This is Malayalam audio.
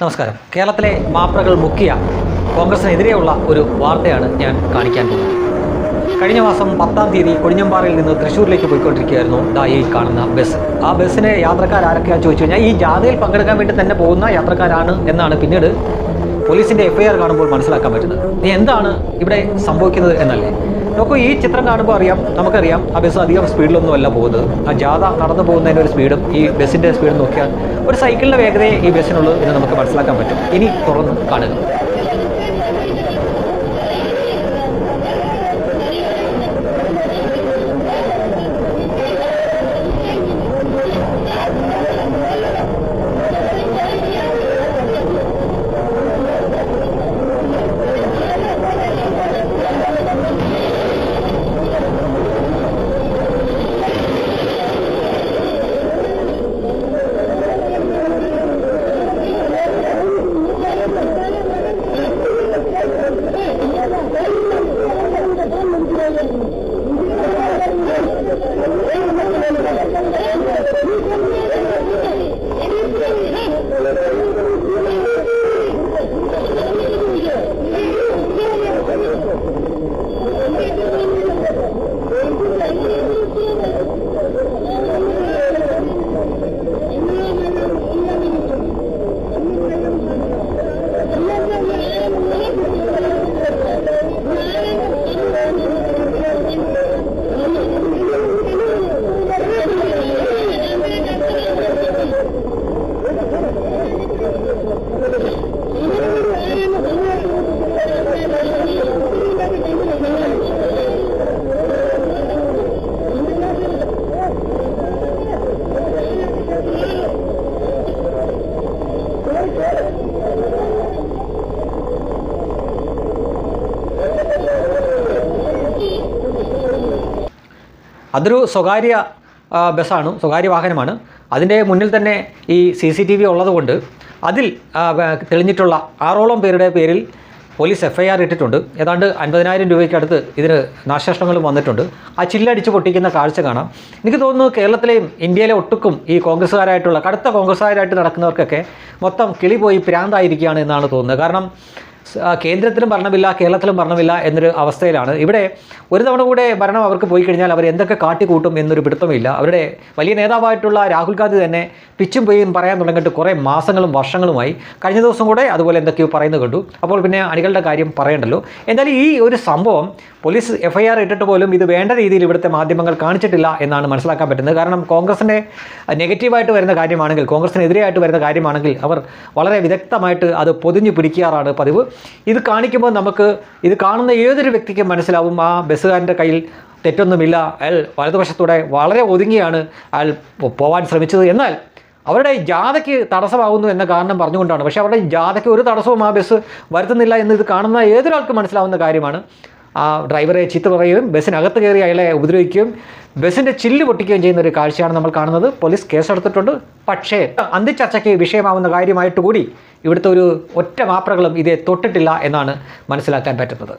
നമസ്കാരം. കേരളത്തിലെ മാപ്രകൾ മുക്കിയ കോൺഗ്രസിനെതിരെയുള്ള ഒരു വാർത്തയാണ് ഞാൻ കാണിക്കാൻ പോകുന്നത്. കഴിഞ്ഞ മാസം പത്താം തീയതി കൊഴിഞ്ഞമ്പാറയിൽ നിന്ന് തൃശ്ശൂരിലേക്ക് പോയിക്കൊണ്ടിരിക്കുകയായിരുന്നു ദാ ഈ കാണുന്ന ബസ്. ആ ബസ്സിനെ യാത്രക്കാർ യാത്രക്കാരൊക്കെയാണെന്ന് ചോദിച്ചു കഴിഞ്ഞാൽ ഈ ജാഥയിൽ പങ്കെടുക്കാൻ വേണ്ടി തന്നെ പോകുന്ന യാത്രക്കാരാണ് എന്നാണ് പിന്നീട് പോലീസിന്റെ എഫ്ഐആർ കാണുമ്പോൾ മനസ്സിലാക്കാൻ പറ്റുന്നത്. ഇനി എന്താണ് ഇവിടെ സംഭവിക്കുന്നത് എന്നല്ലേ? നോക്കൂ ഈ ചിത്രം കാണുമ്പോൾ അറിയാം നമുക്കറിയാം ആ ബസ് അധികം സ്പീഡിലൊന്നും അല്ല പോകുന്നത്. ആ ജാഥ നടന്നു പോകുന്നതിന്റെ ഒരു സ്പീഡും ഈ ബസ്സിന്റെ സ്പീഡും നോക്കിയാൽ ഒരു സൈക്കിളിന്റെ വേഗതയെ ഈ ബസ്സിനുള്ളൂ എന്ന് നമുക്ക് മനസ്സിലാക്കാൻ പറ്റും. ഇനി തുറന്ന് കാണുക. അതൊരു സ്വകാര്യ ബസ്സാണ് സ്വകാര്യ വാഹനമാണ്. അതിന്റെ മുന്നിൽ തന്നെ ഈ സി സി ടി വി ഉള്ളതുകൊണ്ട് അതിൽ തെളിഞ്ഞിട്ടുള്ള ആറോളം പേരുടെ പേരിൽ പോലീസ് എഫ് ഐ ആർ ഇട്ടിട്ടുണ്ട്. ഏതാണ്ട് അൻപതിനായിരം രൂപയ്ക്ക് അടുത്ത് ഇതിന് നാശനഷ്ടങ്ങളും വന്നിട്ടുണ്ട്. ആ ചില്ലടിച്ച് പൊട്ടിക്കുന്ന കാഴ്ച കാണാം. എനിക്ക് തോന്നുന്നു കേരളത്തിലെയും ഇന്ത്യയിലെ ഒട്ടുക്കും ഈ കോൺഗ്രസ്സുകാരായിട്ടുള്ള കടുത്ത കോൺഗ്രസ്സുകാരായിട്ട് നടക്കുന്നവർക്കൊക്കെ മൊത്തം കിളി പോയി പ്രാന്തായിരിക്കുകയാണ് എന്നാണ് തോന്നുന്നത്. കാരണം കേന്ദ്രത്തിലും ഭരണമില്ല കേരളത്തിലും ഭരണമില്ല എന്നൊരു അവസ്ഥയിലാണ്. ഇവിടെ ഒരു തവണ കൂടെ ഭരണം അവർക്ക് പോയി കഴിഞ്ഞാൽ അവർ എന്തൊക്കെ കാട്ടിക്കൂട്ടും എന്നൊരു പിടുത്തമില്ല. അവരുടെ വലിയ നേതാവായിട്ടുള്ള രാഹുൽ ഗാന്ധി തന്നെ പിച്ചും പോയും പറയാൻ തുടങ്ങിയിട്ട് കുറേ മാസങ്ങളും വർഷങ്ങളുമായി. കഴിഞ്ഞ ദിവസം കൂടെ അതുപോലെ എന്തൊക്കെയോ പറയുന്നത് കണ്ടു. അപ്പോൾ പിന്നെ അണികളുടെ കാര്യം പറയണ്ടല്ലോ. എന്തായാലും ഈ ഒരു സംഭവം പോലീസ് എഫ്ഐആർ ഇട്ടിട്ട് പോലും ഇത് വേണ്ട രീതിയിൽ ഇവിടുത്തെ മാധ്യമങ്ങൾ കാണിച്ചിട്ടില്ല എന്നാണ് മനസ്സിലാക്കാൻ പറ്റുന്നത്. കാരണം കോൺഗ്രസിന്റെ നെഗറ്റീവായിട്ട് വരുന്ന കാര്യമാണെങ്കിൽ കോൺഗ്രസിനെതിരെയായിട്ട് വരുന്ന കാര്യമാണെങ്കിൽ അവർ വളരെ വിദഗ്ധമായിട്ട് അത് പൊതിഞ്ഞു പിടിക്കാറാണ് പതിവ്. ഇത് കാണിക്കുമ്പോൾ നമുക്ക് ഇത് കാണുന്ന ഏതൊരു വ്യക്തിക്കും മനസ്സിലാവും ആ ബസ്സുകാരന്റെ കയ്യിൽ തെറ്റൊന്നുമില്ല. അയാൾ വലതുവശത്തൂടെ വളരെ ഒതുങ്ങിയാണ് അയാൾ പോവാൻ ശ്രമിച്ചത്. എന്നാൽ അവരുടെ ജാഥയ്ക്ക് തടസ്സമാകുന്നു എന്ന കാരണം പറഞ്ഞുകൊണ്ടാണ്. പക്ഷേ അവരുടെ ജാഥയ്ക്ക് ഒരു തടസ്സവും ആ ബസ് വരുത്തുന്നില്ല എന്ന് ഇത് കാണുന്ന ഏതൊരാൾക്കും മനസ്സിലാവുന്ന കാര്യമാണ്. ആ ഡ്രൈവറെ ചീത്ത പറയുകയും ബസ്സിനകത്ത് കയറി അയാളെ ഉപദ്രവിക്കുകയും ബസ്സിന്റെ ചില്ല് പൊട്ടിക്കുകയും ചെയ്യുന്ന ഒരു കാഴ്ചയാണ് നമ്മൾ കാണുന്നത്. പോലീസ് കേസെടുത്തിട്ടുണ്ട്. പക്ഷേ അന്തിച്ചർച്ചയ്ക്ക് വിഷയമാവുന്ന കാര്യമായിട്ട് കൂടി ഇവിടുത്തെ ഒരു ഒറ്റ മാപ്രകളും ഇതേ തൊട്ടിട്ടില്ല എന്നാണ് മനസ്സിലാക്കാൻ പറ്റുന്നത്.